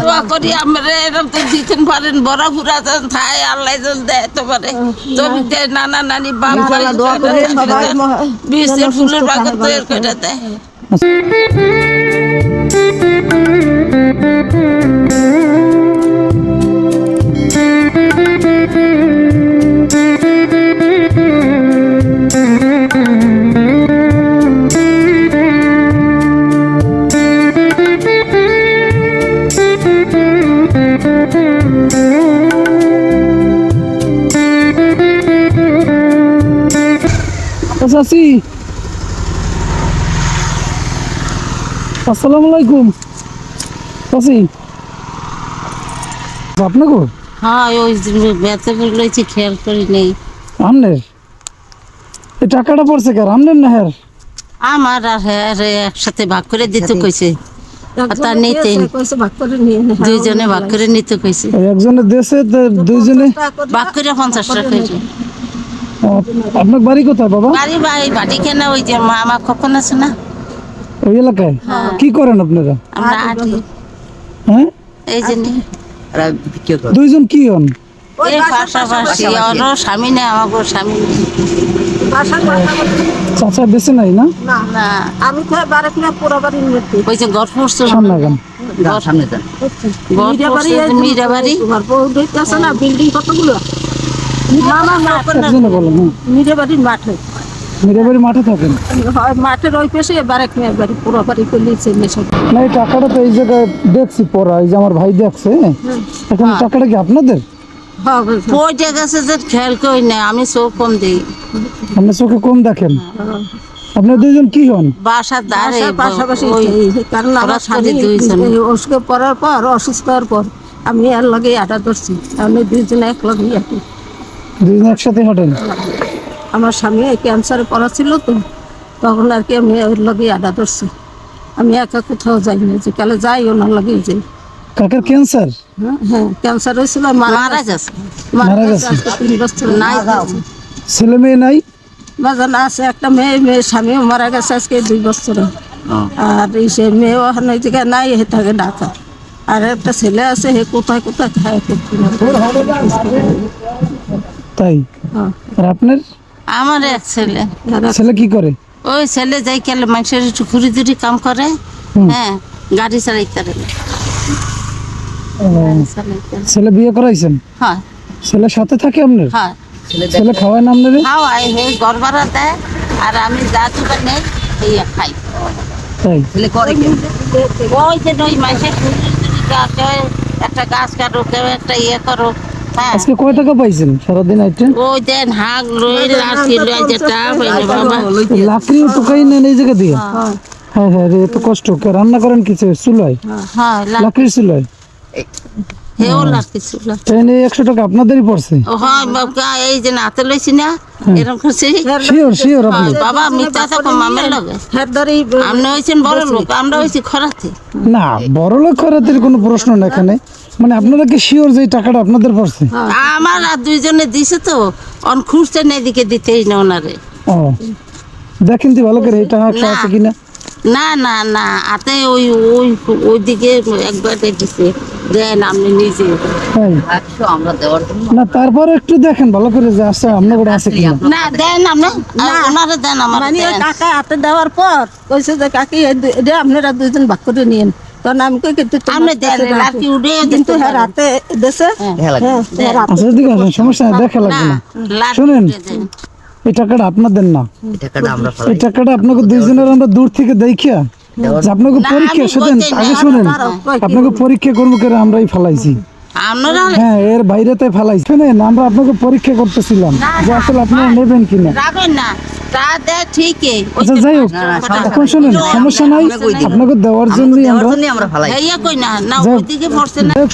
দোয়া করি আমরা এরকম তো দিতেন পারেন বড় বুড়া যেন থাই আল্লাহ যেন দেয় তো পারে। জমি দেয় নানা নানি বাপ বীজের ফুলের বাগান তৈরি করে দেয়। চাচি আসসালামু আলাইকুম। চাচি আপনাকে হ্যাঁ ওই বেতে লইছি খেয়াল করি নেই। আমনের এই টাকাটা পড়ছে কার? আমনের না হ্যার আমার আর হ্যাঁ একসাথে ভাগ করে দিতে কইছে। তার নিতে একজনে কইছে ভাগ করে নিয়ে নে। দুইজনে ভাগ করে নিতে কইছে। ওই একজনের দেশে তো দুইজনে? ভাগ করে পঞ্চাশ টাকা আপনার বাড়ি কোথায় বাবা বাড়ি ভাই বাড়ি কেনা ওই যে মা আমার কখন আছে না ওই এলাকায় কি করেন আপনারা আমরা আটি হ্যাঁ এই জন্য দুইজন কি হন পাশাপাশি ওরও স্বামী নেই আমাকে স্বামী। চাচা বেঁচে নাই না না, না আমি তো বারে কিনা পুরো বাড়ির মৃত্যু ওই যে গল্প করছ সামনে গান মিরাবাড়ি এই যে মীরাবাড়ি না বিল্ডিং কতগুলো না না একজনে বলেন হ্যাঁ মিরাবাড়ির মাঠে মাঠে। থাকেন? মাঠের ওই পাশে বাড়ি পুরো বাড়ি করলিছে না এই টাকাটা তো এই জায়গায় দেখছি পড়া এই যে আমার ভাই দেখছে এখন টাকাটা কি আপনাদের? হ্যাঁ। যে খেয়াল করি না আমি চোখ কম দিই। আপনি চোখে কম দেখেন? আপনার দুইজন কি হন? বাসার পাশাপাশি ওই কারণ আমার হঠাৎ স্বামী দুইজন। এই অসুখ পড়ার পর অসুস্থ হওয়ার পর আমি এর লগে আটা ধরছি। আমি দুইজনে এক লগে আটি দুইজন একসাথে হাঁটেন? আমার স্বামী ক্যান্সারে পড়া ছিল তো তখন আর কি আমি ওর লগে আডা ধরছি আমি একা কোথাও যাই না যে কালে যাই ওনার লগে যাই কাকের ক্যান্সার হ্যাঁ ক্যান্সার হয়েছিল মারা গেছে। মারা গেছে। তিন বছর নাই। ছেলে মেয়ে নাই? বাজান আছে একটা মেয়ে মেয়ে স্বামীও মারা গেছে আজকে দুই বছরে। আর এই সে মেয়েও এখন ওই জায়গায় নাই হে থাকে ঢাকা আর একটা ছেলে আছে হে কোথায় কোথায় খায় করতে না তাই? হ্যাঁ। আর আপনার? আমার এক ছেলে। ছেলে কি করে? ওই ছেলে যাই কেলে মানুষের একটু ঘুরি ধুরি কাম করে। হ্যাঁ গাড়ি চালাইতে পারে। ছেলে বিয়ে করাইছেন? হ্যাঁ। ছেলের সাথে থাকে আপনার? হ্যাঁ। ছেলে খাওয়ায় না আপনারে খাওয়াই হে ভাড়া দেয় আর আমি যা দোকান নেই এই খাই। তাই? ওই যে ওই মানুষের ঘুরি ধুরি গা- একটা গাছ কাটো কেউ একটা ইয়ে করো আজকে কয় টাকা পাইছেন? সারাদিন ওই দেন লই যেটা পাইনি বাবা। লাকড়ি টুকাই নেন এই জায়গা দিয়ে? হ্যাঁ। হ্যাঁ রে এত কষ্ট। রান্না করেন কিছু চুলায়? হ্যাঁ। চুলায়? হেও টাকা আপনাদেরই পড়ছে? ও বাবা এই যে নাতে লইছি না এরকম করছি। শিওর শিওর আপনি। বাবা মিথ্যা থাকো মামের লগে। হের ধরে আপনি হয়েছেন বড় লোক আমরা খরাতে। না বড় লোক খরাতের কোনো প্রশ্ন না এখানে। মানে আপনারা কি শিওর যে টাকাটা আপনাদের পড়ছে? আমার আর দুইজনে দিছে তো। অন খুঁজতে না এদিকে দিতেই না ওনারে। ও। দেখেন তো ভালো করে এই টাকা। আছে কিনা। না না না। আতে ওই ওই ওইদিকে একবার দিছে। দেন আপনি নিজে। তাই না তারপরে একটু দেখেন ভালো করে যে আছে আপনার করে আছে কিনা। না দেন আপনি। ওনারে দেন আমার মানে টাকা হাতে দেওয়ার পর কইছে যে কাকি এই দু- এটা আপনারা দুজন ভাগ করে নিয়েন। তখন আমি কই কিন্তু উড়ে কিন্তু হ্যাঁ রাতে দেশে? হ্যাঁ। হ্যাঁ আচ্ছা এদিকে আসেন সমস্যা নাই দেখা লাগবে না। না শুনেন। এই টাকাটা আপনাদের না। এই টাকাটা আপনাকে দুইজনের আমরা দূর থেকে দেখিয়া যে আপনাকে পরীক্ষা শুনেন আগে শুনেন আপনাকে পরীক্ষা করব করে আমরাই ফেলাইছি। হ্যাঁ এর বাইরে তাই ফেলাইছি। শুনেন আমরা আপনাকে পরীক্ষা করতেছিলাম যে আসলে আপনারা নেবেন কিনা। আচ্ছা যাই হোক এখন শুনেন সমস্যা নাই আপনাকে দেওয়ার জন্যই আমরা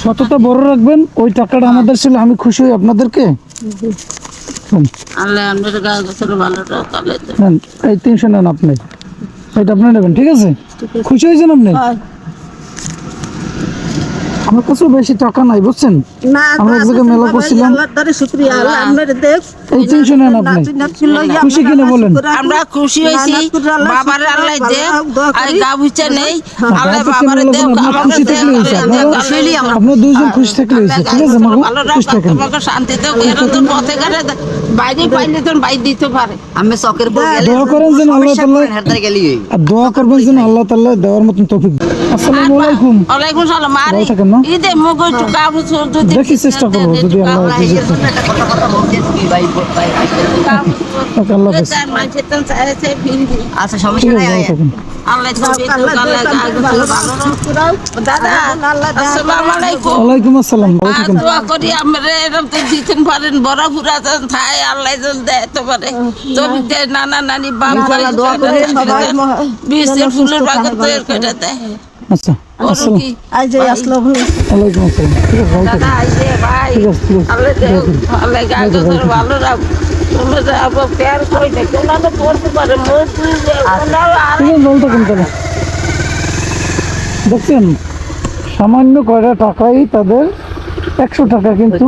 সততা বড় রাখবেন ওই টাকাটা আমাদের ছিল আমি খুশি হই আপনাদেরকে। এই তিনশো নেন আপনি। এটা আপনি নেবেন ঠিক আছে। খুশি হয়েছেন আপনি? হয়। আমার কাছেও বেশি টাকা নাই বুঝছেন আমরা এক জায়গায় মেলা করছিলাম। এই টেনশন নেন আপনি খুশি আমরা কিনা বলেন? আমরা খুশি হয়েছি বাবার আল্লাহ দে দোয়া আর করি। গা বুঝছে নেই আল্লাহ বাবার দে? খুশি থাকলে হয়েছে। আপনারা- আপনারা দুইজন খুশি থাকলে হয়েছে ঠিক আছে মাগো খুশি থাকেন তোমাকে শান্তিতে এরা তো পথে ঘাটে বাইরে পাইলে তো বাইরে দিতে পারে আমি চকের পর গেলে দোয়া করেন যেন আল্লাহ তাআলা দোয়া করবেন যেন আল্লাহ তাআলা দেওয়ার মতন তৌফিক। আসসালামু আলাইকুম ওয়ালাইকুম সালাম। আরে? ঈদে মুগ একটু কাবু যদি দেখি চেষ্টা করব আল্লাহ আল্লাহ। আচ্ছা সমস্যা নাই ওয়ালাইকুম আসসালাম দোয়া করি আমরা এরকম তো দিতেন পারেন বড় থাই আল্লাহ যেন দেয় তো পারে। তুমি নানা নানি মহা- বিশের ফুলের বাগান তৈরি করে দেয়। আচ্ছা ওর আসসালাম। কি আই যে আসলো ওয়ালাইকুম আসসালাম ঠিক আছে ভালো দাদা থাকেন আইসে ভাই ঠিক আছে ঠিক আছে আল্লাহ দে আল্লাহ গায়ে তোর ভালো রাখ তুমি যাব প্যার কই না কেন না করতে পারে মোর তুই ওনার আর ঠিক আছে ভালো তাহলে দেখছেন সামান্য কয়টা টাকাই তাদের একশো টাকা কিন্তু